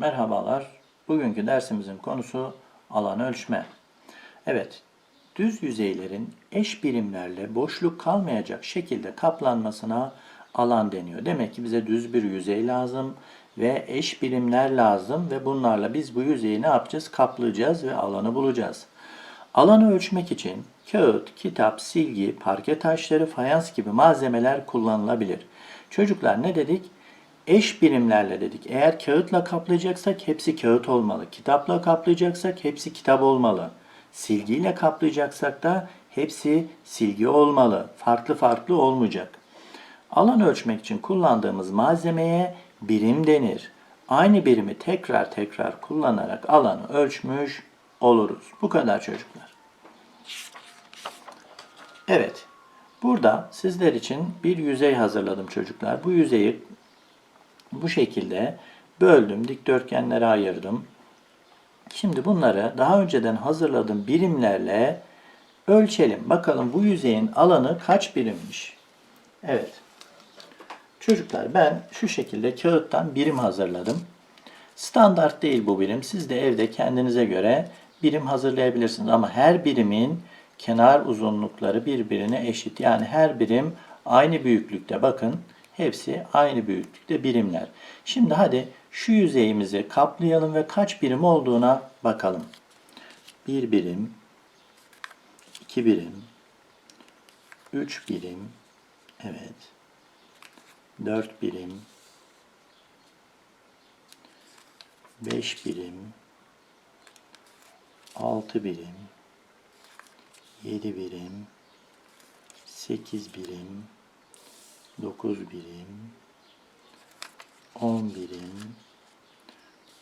Merhabalar. Bugünkü dersimizin konusu alan ölçme. Evet, düz yüzeylerin eş birimlerle boşluk kalmayacak şekilde kaplanmasına alan deniyor. Demek ki bize düz bir yüzey lazım ve eş birimler lazım ve bunlarla biz bu yüzeyi ne yapacağız? Kaplayacağız ve alanı bulacağız. Alanı ölçmek için kağıt, kitap, silgi, parke taşları, fayans gibi malzemeler kullanılabilir. Çocuklar ne dedik? Eş birimlerle dedik. Eğer kağıtla kaplayacaksak hepsi kağıt olmalı. Kitapla kaplayacaksak hepsi kitap olmalı. Silgiyle kaplayacaksak da hepsi silgi olmalı. Farklı farklı olmayacak. Alan ölçmek için kullandığımız malzemeye birim denir. Aynı birimi tekrar tekrar kullanarak alanı ölçmüş oluruz. Bu kadar çocuklar. Evet. Burada sizler için bir yüzey hazırladım çocuklar. Bu yüzeyi bu şekilde böldüm, dikdörtgenlere ayırdım. Şimdi bunları daha önceden hazırladığım birimlerle ölçelim. Bakalım bu yüzeyin alanı kaç birimmiş? Evet. Çocuklar ben şu şekilde kağıttan birim hazırladım. Standart değil bu birim. Siz de evde kendinize göre birim hazırlayabilirsiniz. Ama her birimin kenar uzunlukları birbirine eşit. Yani her birim aynı büyüklükte. Bakın hepsi aynı büyüklükte birimler. Şimdi hadi şu yüzeyimizi kaplayalım ve kaç birim olduğuna bakalım. Bir birim, iki birim, üç birim, evet, dört birim, beş birim, altı birim, yedi birim, sekiz birim, 9 birim, 10 birim,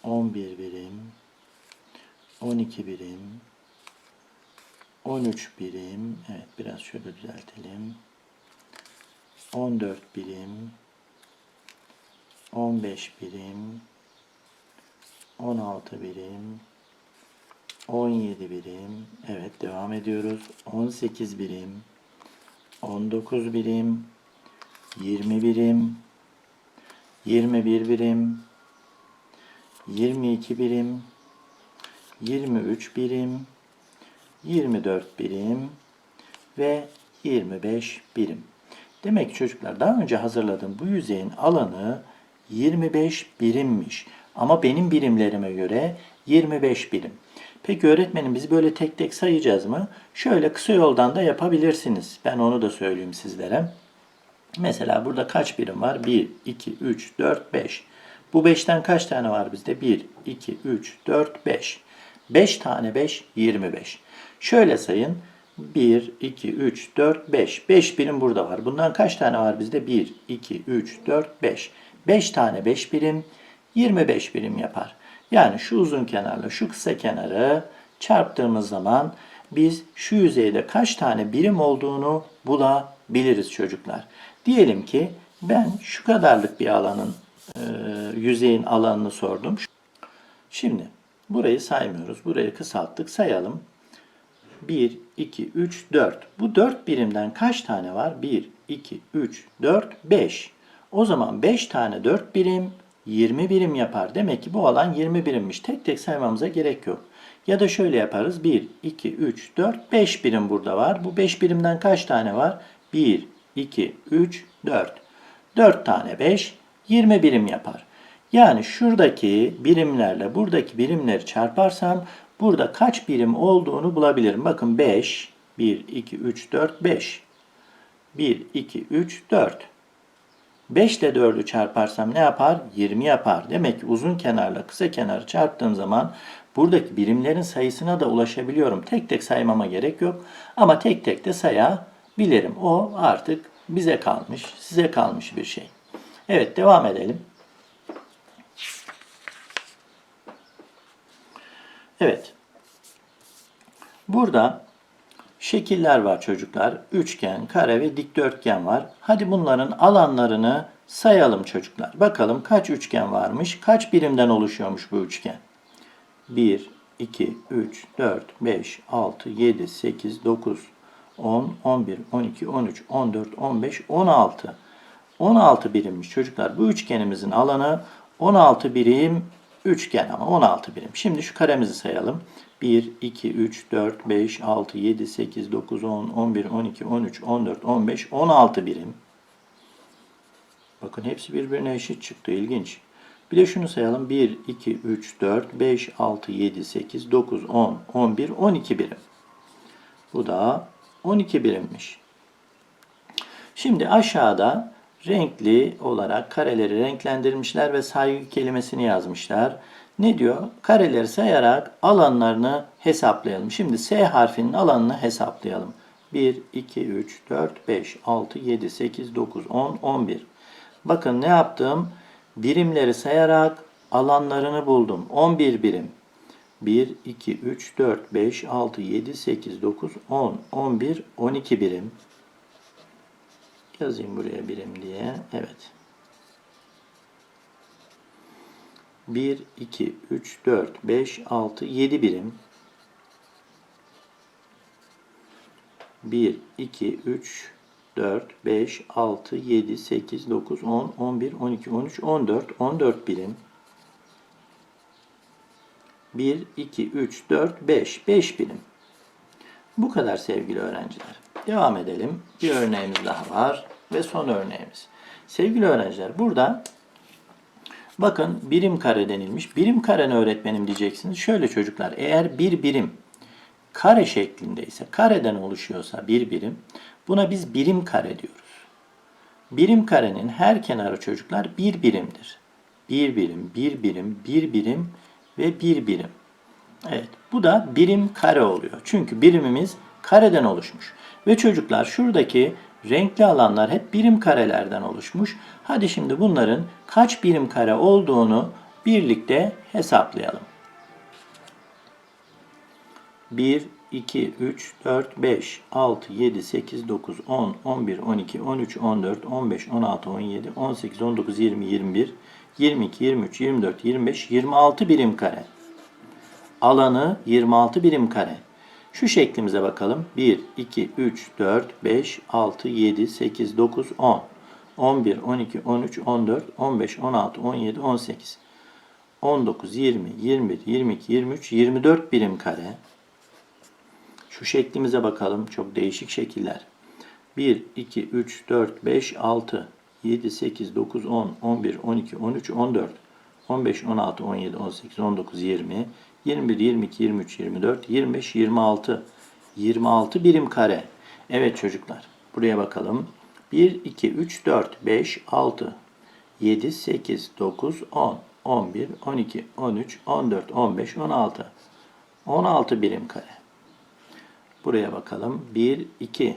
11 birim, 12 birim, 13 birim, evet biraz şöyle düzeltelim, 14 birim, 15 birim, 16 birim, 17 birim, evet devam ediyoruz, 18 birim, 19 birim, 20 birim, 21 birim, 22 birim, 23 birim, 24 birim ve 25 birim. Demek ki çocuklar daha önce hazırladığım bu yüzeyin alanı 25 birimmiş. Ama benim birimlerime göre 25 birim. Peki öğretmenim biz böyle tek tek sayacağız mı? Şöyle kısa yoldan da yapabilirsiniz. Ben onu da söyleyeyim sizlere. Mesela burada kaç birim var? 1, 2, 3, 4, 5. Bu 5'ten kaç tane var bizde? 1, 2, 3, 4, 5. 5 tane 5, 25. Şöyle sayın. 1, 2, 3, 4, 5. 5 birim burada var. Bundan kaç tane var bizde? 1, 2, 3, 4, 5. 5 tane 5 birim 25 birim yapar. Yani şu uzun kenarla şu kısa kenarı çarptığımız zaman biz şu yüzeyde kaç tane birim olduğunu bulabiliriz çocuklar. Diyelim ki ben şu kadarlık bir alanın e, yüzeyin alanını sordum. Şimdi burayı saymıyoruz. Burayı kısalttık. Sayalım. 1, 2, 3, 4. Bu 4 birimden kaç tane var? 1, 2, 3, 4, 5. O zaman 5 tane 4 birim 20 birim yapar. Demek ki bu alan 20 birimmiş. Tek tek saymamıza gerek yok. Ya da şöyle yaparız. 1, 2, 3, 4, 5 birim burada var. Bu 5 birimden kaç tane var? 1, 2, 3, 4. 4 tane 5, 20 birim yapar. Yani şuradaki birimlerle buradaki birimleri çarparsam burada kaç birim olduğunu bulabilirim. Bakın 5, 1, 2, 3, 4, 5. 1, 2, 3, 4. 5 ile 4'ü çarparsam ne yapar? 20 yapar. Demek ki uzun kenarla kısa kenarı çarptığım zaman buradaki birimlerin sayısına da ulaşabiliyorum. Tek tek saymama gerek yok. Ama tek tek de sayabilirim. O artık bize kalmış, size kalmış bir şey. Evet devam edelim. Evet. Burada şekiller var çocuklar. Üçgen, kare ve dikdörtgen var. Hadi bunların alanlarını sayalım çocuklar. Bakalım kaç üçgen varmış, kaç birimden oluşuyormuş bu üçgen. 1, 2, 3, 4, 5, 6, 7, 8, 9, 10, 11, 12, 13, 14, 15, 16. 16 birimmiş çocuklar. Bu üçgenimizin alanı 16 birim üçgen ama 16 birim. Şimdi şu karemizi sayalım. 1, 2, 3, 4, 5, 6, 7, 8, 9, 10, 11, 12, 13, 14, 15, 16 birim. Bakın hepsi birbirine eşit çıktı. İlginç. Bir de şunu sayalım. 1, 2, 3, 4, 5, 6, 7, 8, 9, 10, 11, 12 birim. Bu da 12 birimmiş. Şimdi aşağıda renkli olarak kareleri renklendirmişler ve saygı kelimesini yazmışlar. Ne diyor? Kareleri sayarak alanlarını hesaplayalım. Şimdi S harfinin alanını hesaplayalım. 1, 2, 3, 4, 5, 6, 7, 8, 9, 10, 11. Bakın ne yaptım? Birimleri sayarak alanlarını buldum. 11 birim. 1, 2, 3, 4, 5, 6, 7, 8, 9, 10, 11, 12 birim. Yazayım buraya birim diye. Evet. 1, 2, 3, 4, 5, 6, 7 birim. 1, 2, 3, 4, 5, 6, 7, 8, 9, 10, 11, 12, 13, 14, 14 birim. 1, 2, 3, 4, 5, 5 birim. Bu kadar sevgili öğrenciler. Devam edelim. Bir örneğimiz daha var ve son örneğimiz. Sevgili öğrenciler burada bakın birim kare denilmiş. Birim kare ne öğretmenim diyeceksiniz. Şöyle çocuklar eğer bir birim kare şeklindeyse, kareden oluşuyorsa bir birim buna biz birim kare diyoruz. Birim karenin her kenarı çocuklar bir birimdir. Bir birim, bir birim, bir birim ve bir birim. Evet, bu da birim kare oluyor. Çünkü birimimiz kareden oluşmuş. Ve çocuklar şuradaki renkli alanlar hep birim karelerden oluşmuş. Hadi şimdi bunların kaç birim kare olduğunu birlikte hesaplayalım. 1, 2, 3, 4, 5, 6, 7, 8, 9, 10, 11, 12, 13, 14, 15, 16, 17, 18, 19, 20, 21, 22, 23, 24, 25, 26 birim kare. Alanı 26 birim kare. Şu şeklimize bakalım. 1, 2, 3, 4, 5, 6, 7, 8, 9, 10, 11, 12, 13, 14, 15, 16, 17, 18, 19, 20, 21, 22, 23, 24 birim kare. Şu şeklimize bakalım. Çok değişik şekiller. 1, 2, 3, 4, 5, 6, 7, 8, 9, 10, 11, 12, 13, 14, 15, 16, 17, 18, 19, 20, 21, 22, 23, 24, 25, 26. 26 birim kare. Evet çocuklar. Buraya bakalım. 1, 2, 3, 4, 5, 6, 7, 8, 9, 10, 11, 12, 13, 14, 15, 16. 16 birim kare. Buraya bakalım. 1, 2,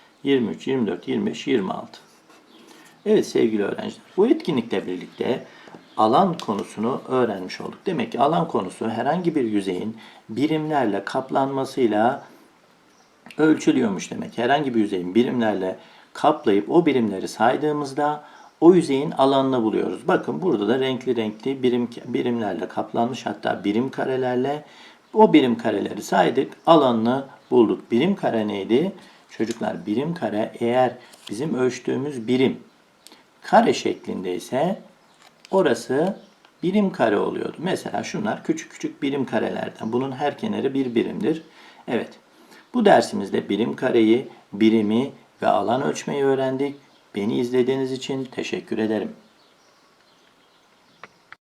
23, 24, 25, 26. Evet sevgili öğrenciler, bu etkinlikle birlikte alan konusunu öğrenmiş olduk. Demek ki alan konusu herhangi bir yüzeyin birimlerle kaplanmasıyla ölçülüyormuş demek. Herhangi bir yüzeyin birimlerle kaplayıp o birimleri saydığımızda o yüzeyin alanını buluyoruz. Bakın burada da renkli renkli birim birimlerle kaplanmış hatta birim karelerle o birim kareleri saydık, alanını bulduk. Birim kare neydi? Çocuklar birim kare eğer bizim ölçtüğümüz birim kare şeklindeyse orası birim kare oluyordu. Mesela şunlar küçük küçük birim karelerden. Bunun her kenarı bir birimdir. Evet. Bu dersimizde birim kareyi, birimi ve alan ölçmeyi öğrendik. Beni izlediğiniz için teşekkür ederim.